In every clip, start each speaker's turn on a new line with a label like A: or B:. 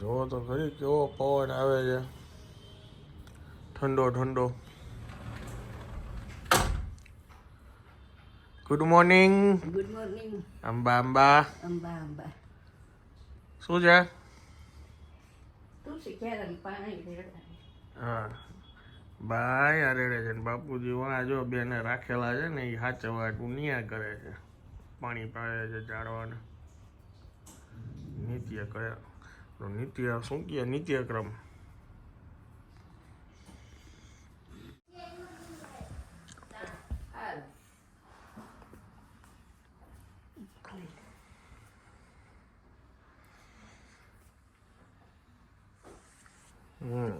A: જો તો ખરી કેવો પવન આવે છે. ઠંડો ઠંડો. Good morning
B: good morning
A: Amba Amba.
B: Amba Amba.
A: શું છે? હા. બાય અરે રે છે ને બાપુજી વાં જો બેને રાખેલા છે ને એ હાચવા નિયા કરે છે. પાણી પાડે છે ઝાડવાને. નિત્ય કરે. તો નિત્ય શું કહે નિત્યક્રમ
B: હાલ
A: હમ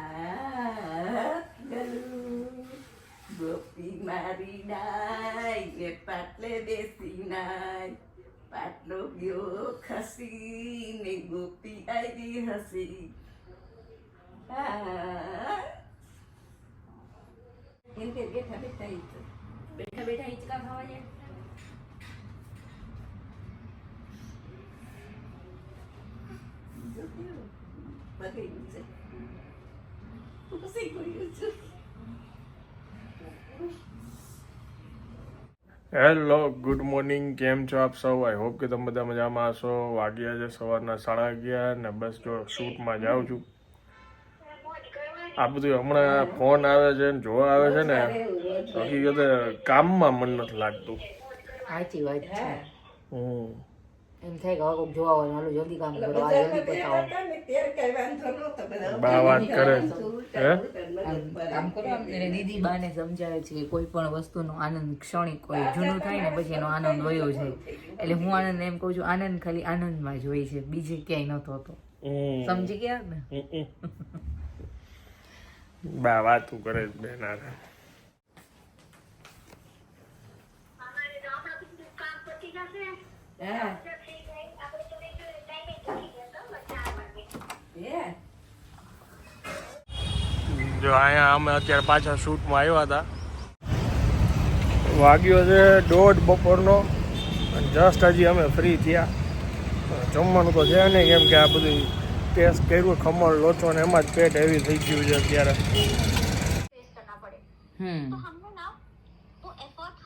B: હાથ ગલું ગોપી મારી નાય ને પાટલે બેસી નાય પાટલો ગયો ખસી ને ગોપી આવી હસી હા કે બેઠા બેઠા બેઠા બેઠા હિંચકા ખાવા જાય.
A: હેલો ગુડ મોર્નિંગ કેમ છો આપ સૌ? આઈ હોપ કે તમે બધા મજામાં હશો. વાગ્યા છે સવારના સાડા અગિયાર ને બસ જો શૂટમાં જાઉં છું. આ બધું હમણાં ફોન આવે છે ને જોવા આવે છે ને હકીકતે કામમાં મન નથી લાગતું.
C: સાચી વાત છે.
A: હમ.
C: એમ થાય કે હવે કોઈક જોવા હોય હાલો જલ્દી કામ કરો આ જલ્દી પતાવો.
A: બા વાત કરે હે?
C: આમ કામ કરો દીદી બાને સમજાવે છે કે કોઈ પણ વસ્તુનો આનંદ ક્ષણિક હોય જૂનું થાય ને પછી એનો આનંદ વયો જાય. એટલે હું આનંદ એમ કહું છું આનંદ ખાલી આનંદમાં જ હોય છે બીજે ક્યાંય નતો હતો. સમજી ગયા ને.
A: બા વાતું કરે છે બેન હારે. જો અહીંયા અમે અત્યારે પાછા શૂટમાં આવ્યા હતા. વાગ્યો છે દોઢ બપોરનો. જસ્ટ હજી અમે ફ્રી થયા. જમવાનું તો છે નહીં કેમ કે આ બધું કેસ કર્યું ખમણ લોચો ને એમાં જ પેટ હેવી થઈ ગયું છે અત્યારે.
D: तो हमने ना वो एफर्ट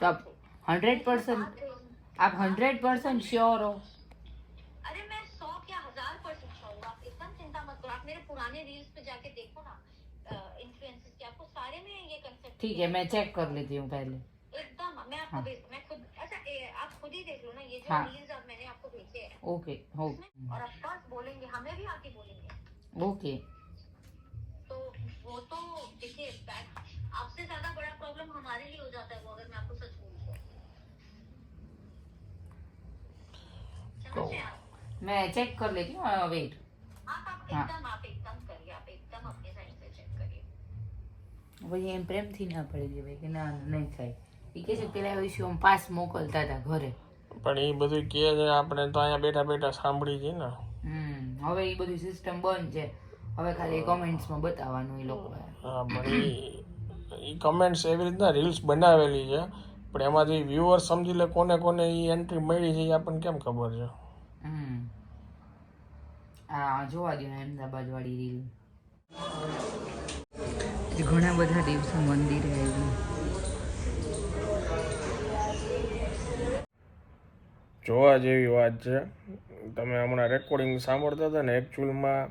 D: आप
C: हंड्रेड परसेंट आप हंड्रेड परसेंट श्योर हो
D: अरे मैं सौ क्या हज़ार परसेंट श्योर हूँ आप एकदम चिंता मत करो आप मेरे पुराने रील्स पे जाके देखो ना इन्फ्लुएंसेस के आपको सारे में ये कंसेप्ट
C: ठीक है मैं चेक कर लेती हूँ पहले
D: एकदम मैं आपको
C: हाँ।
D: हाँ। रील्स अब मैंने आपको भेजे हैं
C: ओके हो
D: और ऑफकोर्स बोलेंगे हमें भी आके बोलेंगे
C: ओके
D: तो वो तो देखिए बैक आपसे ज्यादा बड़ा प्रॉब्लम हमारे लिए हो जाता है वो अगर मैं आपको सच बोलूं तो समझ रहे हैं आप
C: मैं चेक कर लेती हूँ वेट
D: आप आप
C: हाँ।
D: एकदम आप एकदम करिए आप एकदम अपने साइड से चेक करिए
C: પછી એમ પ્રેમથી ના પડી જાય ભાઈ કે ના નહીં થાય એ કહે છે કે પેલા ઇસ્યુ આમ પાસ મોકલતા હતા ઘરે
A: પણ એ બધું કે છે આપણે તો અહીંયા બેઠા બેઠા સાંભળી છીએ ને.
C: હમ હવે એ બધી સિસ્ટમ બંધ છે. હવે ખાલી કોમેન્ટ્સમાં બતાવવાનું એ લોકો
A: હા પણ એ કમેન્ટ્સ એવી રીતના રીલ્સ બનાવેલી છે પણ એમાંથી વ્યુઅર સમજી લે કોને કોને એ એન્ટ્રી મળી છે એ આપણને કેમ ખબર છે?
C: હમ. આ જોવા દો અમદાવાદ વાળી રીલ ઘણા બધા દિવસો મંદિરે આવ્યું
A: જોવા જેવી વાત છે. તમે હમણાં રેકોર્ડિંગ સાંભળતા હતા ને એકચ્યુઅલમાં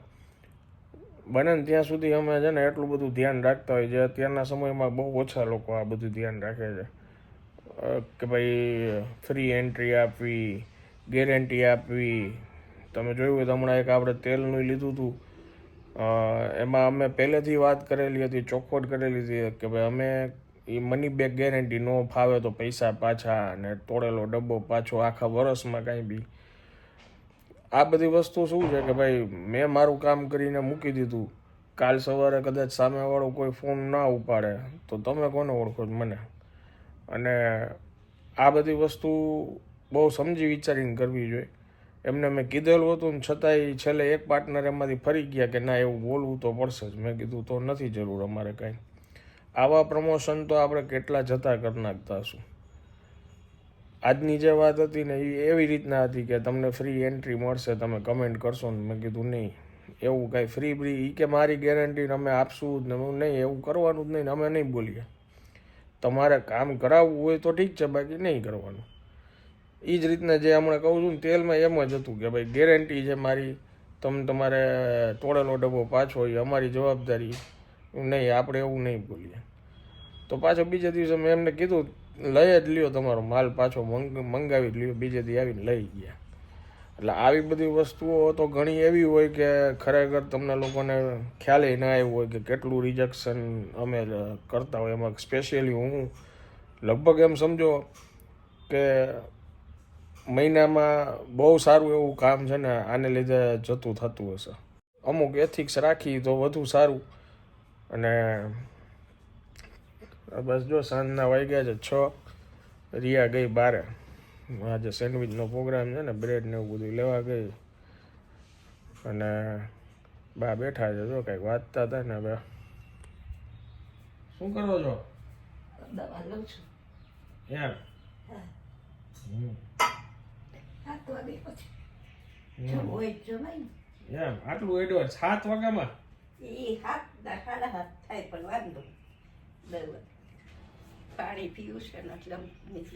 A: બને ને ત્યાં સુધી અમે છે ને એટલું બધું ધ્યાન રાખતા હોય છે. અત્યારના સમયમાં બહુ ઓછા લોકો આ બધું ધ્યાન રાખે છે. કે ભાઈ ફ્રી એન્ટ્રી આપવી ગેરંટી આપવી. તમે જોયું હોય તો હમણાં એક આપણે તેલનું લીધું હતું. એમાં અમે પહેલેથી વાત કરેલી હતી, ચોખવટ કરેલી હતી કે ભાઈ અમે એ મની બેગ ગેરંટી નો ફાવે તો પૈસા પાછા અને તોડેલો ડબ્બો પાછો આખા વરસમાં કાંઈ બી. આ બધી વસ્તુ શું છે કે ભાઈ, મેં મારું કામ કરીને મૂકી દીધું. કાલ સવારે કદાચ સામેવાળો કોઈ ફોન ના ઉપાડે, તો તમે કોને ઓળખો છો મને? અને આ બધી વસ્તુ બહુ સમજી વિચારીને કરવી જોઈએ. એમને મેં કીધેલું હતું ને છતાંય છેલ્લે એક પાર્ટનર એમાંથી ફરી ગયા કે ના, એવું બોલવું તો પડશે જ. મેં કીધું તો નથી જરૂર અમારે કાંઈ. આવા પ્રમોશન તો આપણે કેટલા જતા કરી નાખતા હશું. આજની જે વાત હતી ને એ એવી રીતના હતી કે તમને ફ્રી એન્ટ્રી મળશે, તમે કમેન્ટ કરશો ને મેં કીધું નહીં. એવું કાંઈ ફ્રી ફ્રી એ કે મારી ગેરંટી અમે આપશું જ ને હું નહીં, એવું કરવાનું જ નહીં અમે નહીં બોલીએ. તમારે કામ કરાવવું હોય તો ઠીક છે, બાકી નહીં કરવાનું. એ જ રીતના જે હમણાં કહું છું ને તેલમાં એમ જ હતું કે ભાઈ ગેરંટી છે મારી, તમે તમારે તોડેલો ડબ્બો પાછો એ અમારી જવાબદારી નહીં, આપણે એવું નહીં બોલીએ. તો પાછો બીજા દિવસે મેં એમને કીધું, લઈ જ લ્યો તમારો માલ પાછો મંગ, મંગાવી જ લ્યો, બીજે દી આવીને લઈ ગયા. એટલે આવી બધી વસ્તુઓ તો ઘણી એવી હોય કે ખરેખર તમને લોકોને ખ્યાલે ના આવ્યું હોય કે કેટલું રિજેક્શન અમે કરતા હોય. એમાં સ્પેશિયલી હું લગભગ એમ સમજો કે મહિનામાં બહુ સારું એવું કામ છે ને, આને લીધે જતું થતું હશે. અમુક એથિક્સ રાખી તો વધુ સારું. અને બસ જો સાંજના વાગ્યા છે છ રિયા ગઈ બારે. આજે સેન્ડવિચનો પ્રોગ્રામ છે ને બ્રેડ ને એવું બધું લેવા ગઈ. અને બા બેઠા છે જો કંઈક વાંચતા હતા ને હવે. શું કરો છો? એમ? આટલું એડવાન્સ સાત વાગ્યામાં?
B: એ હાથ સાડા હાથ થાય પણ વાંધો દવા પાણી પીવું છે ને એટલે નીચ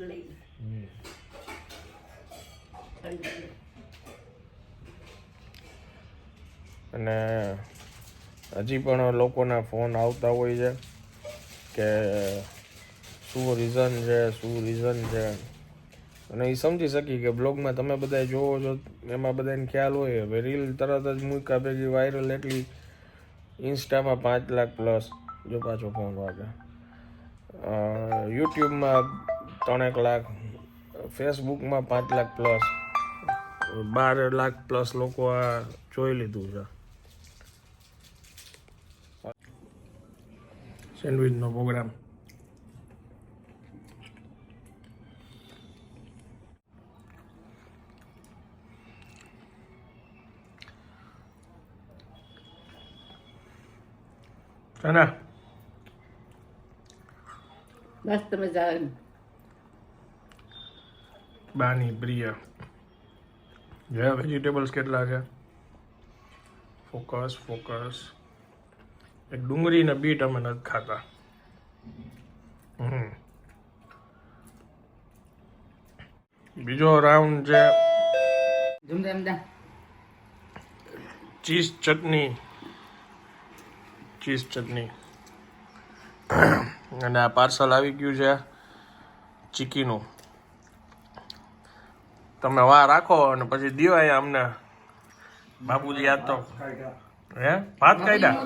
A: અને હજી પણ લોકોના ફોન આવતા હોય છે કે શું રીઝન છે, શું રીઝન છે. અને એ સમજી શકી કે બ્લોગમાં તમે બધા જોવો છો, એમાં બધાને ખ્યાલ હોય, હવે રીલ તરત જ મૂકા ભેગી વાયરલ એટલી ઇન્સ્ટામાં પાંચ લાખ પ્લસ જો પાછો ફોન વાગે. યુટ્યુબમાં ત્રણેક લાખ, ફેસબુકમાં પાંચ લાખ પ્લસ, બાર લાખ પ્લસ લોકો આ જોઈ લીધું છે. સેન્ડવિચનો પ્રોગ્રામ. ને?
B: મસ્ત મજા
A: બાની પ્રિય. જે વેજીટેબલ્સ કેટલા છે? ફોકસ ફોકસ એક ડુંગળી ને બીટ અમે નથી ખાતા. હમ. બીજો રાઉન્ડ છે. ચીઝ ચટણી. ચીઝ ચટણી. અને આ પાર્સલ આવી ગયું છે ચીકીનું. તમે વા રાખો અને પછી દિયો અહીંયા અમને. બાપુજી યાદ તો હે? ભાત કાઢ્યા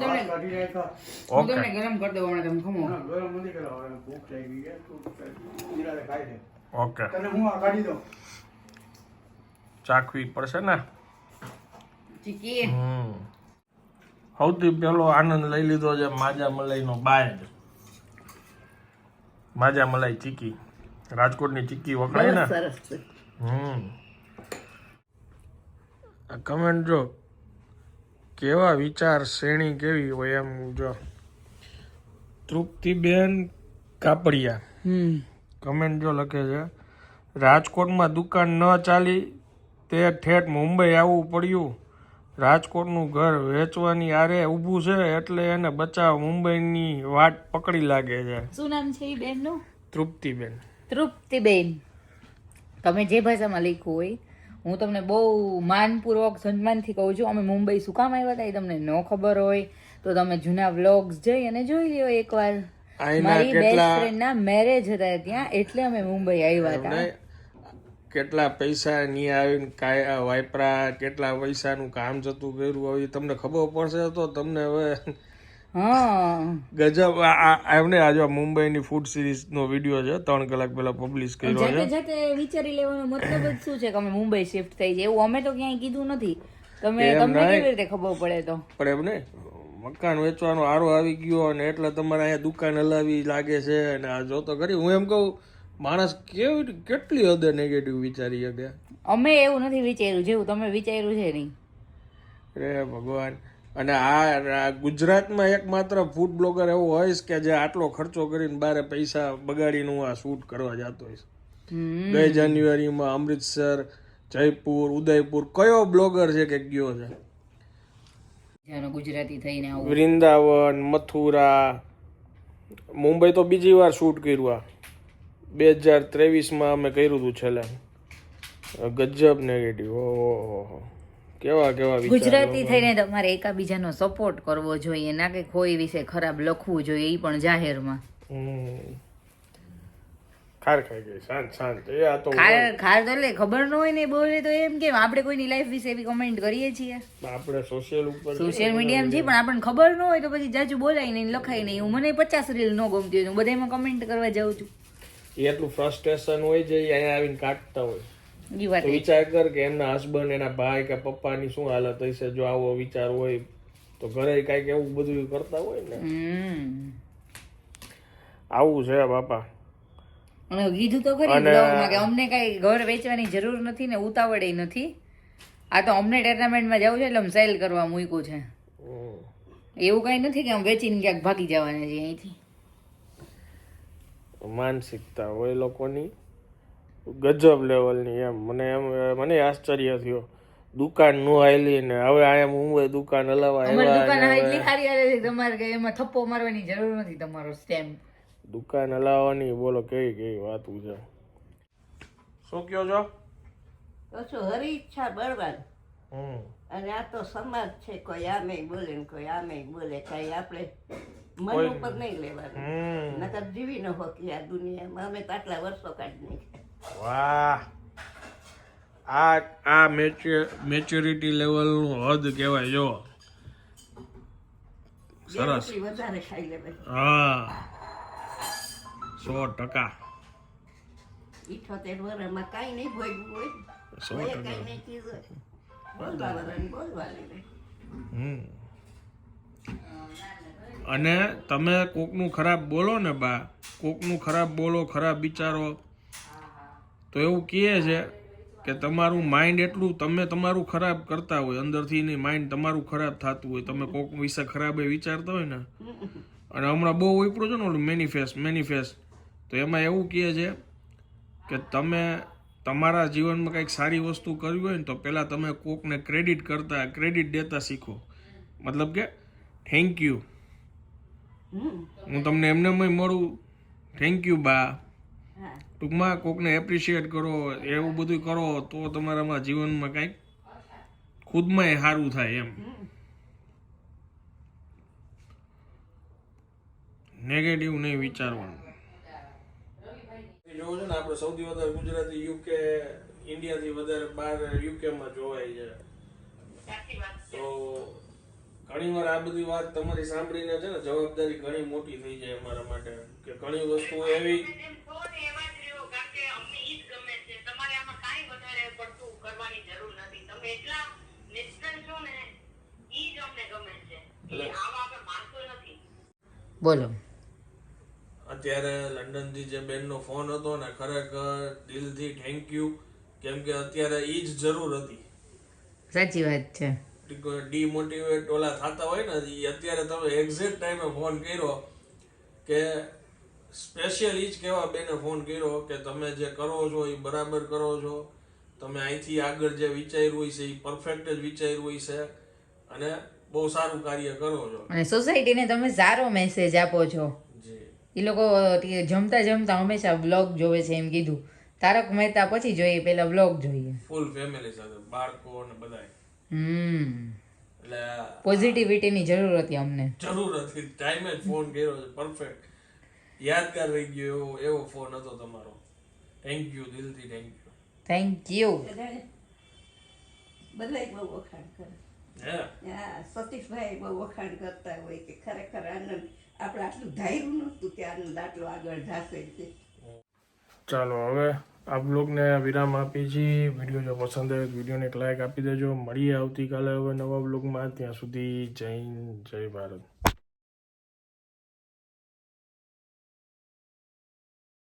A: ઓકે.
C: ગરમ કરી દઉં હમણાં તમે ખમો.
A: ઓકે.
E: તને હું આ કાઢી દઉં?
A: ચાખવી પડશે ને?
C: ચીકી.
A: હમ. સૌથી પહેલો આનંદ લઈ લીધો છે માજા મલાઈનો બાય. માજા મલાઈ ચીકી. રાજકોટની ચીકી વખણાય ને?
B: સરસ છે.
A: હમ. કમેન્ટ જો કેવા વિચાર શ્રેણી કેવી હોય એમ જો. તૃપ્તિબેન કાપડિયા. કમેન્ટ જો લખે છે રાજકોટમાં દુકાન ન ચાલી તે ઠેઠ મુંબઈ આવવું પડ્યું. રાજકોટનું ઘર વેચવાની આરે ઊભું છે એટલે એને બચાવ મુંબઈની વાટ પકડી લાગે છે.
C: શું નામ છે એ બેનનું?
A: તૃપ્તિબેન.
C: તૃપ્તિબેન. તમે જે ભાષામાં લખ્યું હોય હું તમને બહુ માનપૂર્વક સન્માનથી કહું છું અમે મુંબઈ શું કામ આવ્યા હતા એ તમને ન ખબર હોય તો તમે જૂના વ્લોગ્સ જઈ અને જોઈ લ્યો એકવાર. મારી બેસ્ટ ફ્રેન્ડના મેરેજ હતા ત્યાં એટલે અમે મુંબઈ આવ્યા હતા.
A: કેટલા પૈસા ની આવીને કાય વાપરા કેટલા પૈસાનું કામ જતું કર્યું હવે તમને ખબર પડશે તો તમને હવે ગજબ. એમને આજે મુંબઈની ફૂડ સિરીઝનો વીડિયો છે ત્રણ કલાક પહેલા પબ્લિશ કર્યો છે.
C: જાતે વિચારી લેવાનો મતલબ જ શું છે કે અમે મુંબઈ શિફ્ટ થઈ છે એવું અમે તો ક્યાંય કીધું નથી. તમે તમને કેવી રીતે ખબર પડે તો?
A: પણ એમ ને મકાન વેચવાનો આરો આવી ગયો અને એટલે તમારે અહીંયા દુકાન હલાવી લાગે છે અને આ જો તો ખરી. હું એમ કહું માણસ કેવી કેટલી હદે નેગેટિવ વિચારી શકે?
C: અમે એવું નથી વિચાર્યું જેવું તમે વિચાર્યું છે નહીં.
A: રે ભગવાન. અને આ ગુજરાતમાં એકમાત્ર ફૂડ બ્લોગર એવો હોય કે જે આટલો ખર્ચો કરીને બારે પૈસા બગાડીને હું આ શૂટ કરવા જતો હોઈશ. ગઈ જાન્યુઆરીમાં અમૃતસર જયપુર ઉદયપુર કયો બ્લોગર છે કે ગયો છે?
C: ગુજરાતી થઈને
A: વૃંદાવન મથુરા મુંબઈ તો બીજી વાર શૂટ કર્યું આ. બે હજાર ત્રેવીસમાં અમે કર્યું હતું છેલ્લે. ગજબ નેગેટિવ ઓહો કેવા કેવા
C: ગુજરાતી થઈને તમારે એકાબીજાનો સપોર્ટ કરવો જોઈએ. ના કે કોઈ વિશે ખરાબ લખવું જોઈએ એ પણ જાહેરમાં.
A: ખાર ખાઈ ગઈ. શાંત શાંત. એ આ તો
C: ખાર ખાર તો એટલે ખબર ન હોય ને બોલે તો એમ કેમ આપણે કોઈની લાઈફ વિશે એવી કમેન્ટ કરીએ છીએ.
A: આપણે સોશિયલ ઉપર
C: સોશિયલ મીડિયામાં છે પણ આપણને ખબર ન હોય તો પછી જાજુ બોલાય નહીં લખાય નહીં. હું મને પચાસ રીલ ન ગમતી હોય હું બધામાં કમેન્ટ કરવા જાઉં છું.
A: એટલું ફ્રસ્ટ્રેશન હોય છે અહીંયા આવીને કાઢતા હોય. તો વિચાર કર કે એમના હસબન્ડ એના ભાઈ કે પપ્પાની શું હાલત હશે જો આવો વિચાર હોય તો ઘરે કાંઈક એવું બધું કરતા હોય ને. આવું છે બાપા.
C: અને કીધું તો ખરી બ્લોગમાં કે અમને કઈ ઘર વેચવાની જરૂર નથી ને ઉતાવળે નથી. આ તો અમને ટેર્નામેન્ટમાં જવું છે એટલે અમે સેલ કરવા મૂક્યું છે. એવું કઈ નથી કે આમ વેચીને ક્યાંક ભાગી જવાના છે અહીંથી.
A: માનસિકતા હોય લોકોની ગજબ લેવલની એમ. મને એમ મને આશ્ચર્ય થયો. દુકાનનું આવેલી ને હવે આયા મુંબઈ દુકાન હલાવા આવ્યા
C: દુકાન એટલી સારી હાલે છે તમારે કે એમાં થપ્પો મારવાની જરૂર નથી તમારો સ્ટેમ્પ
A: દુકાન હલાવવાની બોલો કેવી કેવી વાત છે. શું કયો છો?
B: તો હરી ઈચ્છા બળવાન.
A: હમ.
B: અને આ તો સમાજ છે કોઈ આમે બોલે ને કોઈ આમે બોલે કઈ આપણે મન ઉપર નહીં. લેવાનું. નકર જીવી ન હોકી આ દુનિયામાં. અમે તો આટલા વર્ષો કાઢી નાખ્યા.
A: વાહ. આ આ મેચ્યોરિટી લેવલનું હદ કહેવાય જો. સરસ.
B: વધારે ખાઈ લેવાય.
A: હા. સો ટકા.
B: ઇઠોતેર વર્ષમાં કાંઈ નહીં ભોગવું હોય.
A: સો ટકા.
B: નહીં બોલવા રહે
A: હમ. અને તમે કોકનું ખરાબ બોલો ને બા, કોકનું ખરાબ બોલો, ખરાબ વિચારો. તો એવું કહે છે કે તમારું માઇન્ડ એટલું, તમે તમારું ખરાબ કરતા હોય, અંદરથી નહીં માઇન્ડ તમારું ખરાબ થતું હોય. તમે કોક વિશે ખરાબ એ વિચારતા હોય ને. અને હમણાં બહુ ઉપડું છે ને ઓલું મેનિફેસ્ટ મેનિફેસ્ટ તો એમાં એવું કહે છે કે તમે તમારા જીવનમાં કંઈક સારી વસ્તુ કરવી હોય ને તો પહેલાં તમે કોકને ક્રેડિટ કરતા ક્રેડિટ દેતા શીખો. મતલબ કે થેન્ક યુ હું તમને એમને મળું. થેન્ક યુ બા. ટૂંકમાં કોકને એપ્રિશિએટ કરો એવું બધું કરો તો તમારામાં જીવનમાં કંઈક ખુદમાં સારું થાય એમ. નેગેટિવ નહીં વિચારવાનું. જોવો છે ને આપણે સૌથી વધારે ગુજરાતી યુકે ઇન્ડિયાથી વધારે બહાર યુકેમાં જોવાય છે. તો ઘણી વાર આ બધી વાત તમારી સાંભળીને છે ને જવાબદારી ઘણી મોટી થઈ જાય અમારા માટે. કે ઘણી વસ્તુ એવી
C: બોલો.
A: અત્યારે લંડનથી જે બેનનો ફોન હતો ને ખરેખર દિલથી થેન્ક યુ કેમ કે અત્યારે એ જ જરૂર હતી.
C: સાચી વાત છે.
A: ડીમોટિવેટ ઓલા થતા હોય ને એ અત્યારે તમે એક્ઝેક્ટ ટાઈમે ફોન કર્યો કે સ્પેશિયલ ઈ જ કહેવા બેને ફોન કર્યો કે તમે જે કરો છો એ બરાબર કરો છો. તમે અહીંથી આગળ જે વિચાર્યું હોય છે એ પરફેક્ટ જ વિચાર્યું હોય છે અને બહુ સારું કાર્ય કરો છો.
C: અને સોસાયટીને તમે સારો મેસેજ આપો છો.
A: જી.
C: એ લોકો જમતા જમતા હંમેશા બ્લોગ જોવે છે એમ કીધું. તારક મહેતા પછી જોઈએ પેલા બ્લોગ જોઈએ.
A: ફૂલ ફેમિલી સાથે બાળકો અને બધાય. એટલે
C: પોઝિટિવિટીની જરૂર હતી અમને.
A: જરૂર હતી. ટાઈમે જ ફોન કર્યો છે. પરફેક્ટ યાદગાર રહી ગયો એવો એવો ફોન હતો તમારો. થેન્ક યુ દિલથી થેન્ક યુ
C: થેન્ક યુ
B: બધાય બહુ વખાણ કરે.
A: હા?
B: સતીશભાઈ બહુ વખાણ કરતા હોય કે ખરેખર આનંદ આપણે આટલું ધાર્યું નહોતું કે આનંદ આટલો આગળ જશે
A: ચાલો હવે આ બ્લોગને વિરામ આપી છીએ. વીડિયો જો પસંદ આવે વિડીયોને એક લાઈક આપી દેજો. મળીએ આવતીકાલે હવે નવા બ્લોગમાં ત્યાં સુધી જય જય ભારત.